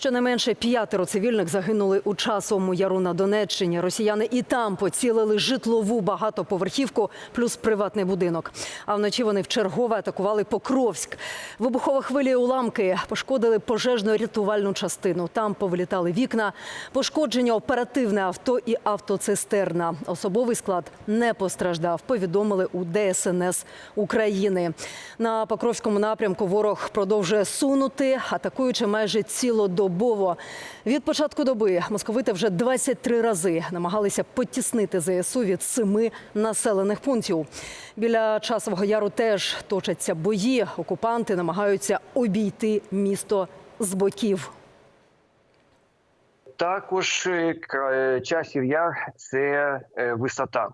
Щонайменше п'ятеро цивільних загинули у часовому яру на Донеччині. Росіяни і там поцілили житлову багатоповерхівку плюс приватний будинок. А вночі вони вчергове атакували Покровськ. Вибухова хвилі уламки пошкодили пожежно-рятувальну частину. Там повилітали вікна, пошкодження оперативне авто і автоцистерна. Особовий склад не постраждав. Повідомили у ДСНС України. На Покровському напрямку ворог продовжує сунути, атакуючи майже цілодобово. Від початку доби московити вже 23 рази намагалися потіснити ЗСУ від семи населених пунктів. Біля часового яру теж точаться бої. Окупанти намагаються обійти місто з боків. Також е, е, часів яр це е, висота.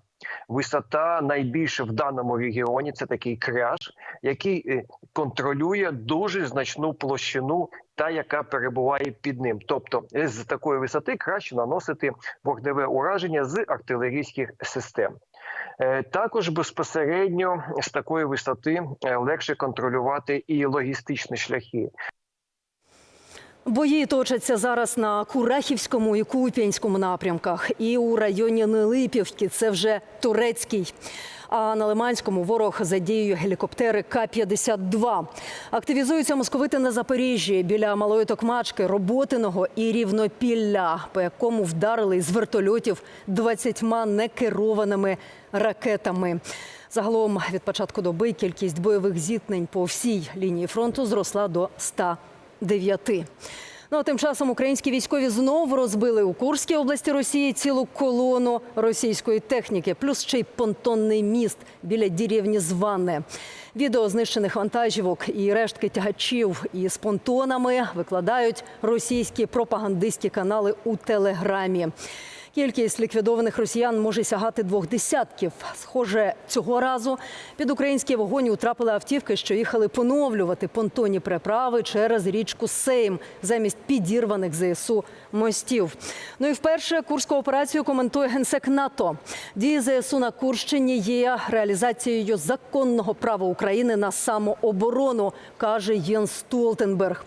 Висота найбільше в даному регіоні це такий кряж, який е, контролює дуже значну площину, та яка перебуває під ним. Тобто е, з такої висоти краще наносити вогневе ураження з артилерійських систем. Е, Також безпосередньо з такої висоти легше контролювати і логістичні шляхи. Бої точаться зараз на Курахівському і Куп'янському напрямках. І у районі Нелипівки це вже турецький. А на Лиманському ворог задіює гелікоптери К-52. Активізуються московити на Запоріжжі біля Малої Токмачки, Роботиного і Рівнопілля, по якому вдарили з вертольотів 20 некерованими ракетами. Загалом від початку доби кількість бойових зіткнень по всій лінії фронту зросла до 109. Ну а тим часом українські військові знову розбили у Курській області Росії цілу колону російської техніки, плюс ще й понтонний міст біля деревні Зване. Відео знищених вантажівок і рештки тягачів із понтонами викладають російські пропагандистські канали у телеграмі. Кількість ліквідованих росіян може сягати двох десятків. Схоже, цього разу під український вогонь утрапили автівки, що їхали поновлювати понтонні переправи через річку Сейм замість підірваних ЗСУ мостів. Ну і вперше курську операцію коментує генсек НАТО. Дії ЗСУ на Курщині є реалізацією законного права України на самооборону, каже Єнс Столтенберг.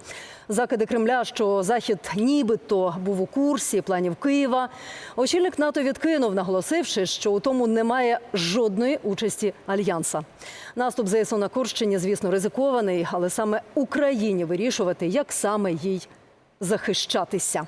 Закиди Кремля, що захід нібито був у курсі планів Києва. Очільник НАТО відкинув, наголосивши, що у тому немає жодної участі альянса. Наступ ЗСУ на Курщині, звісно, ризикований, але саме Україні вирішувати, як саме їй захищатися.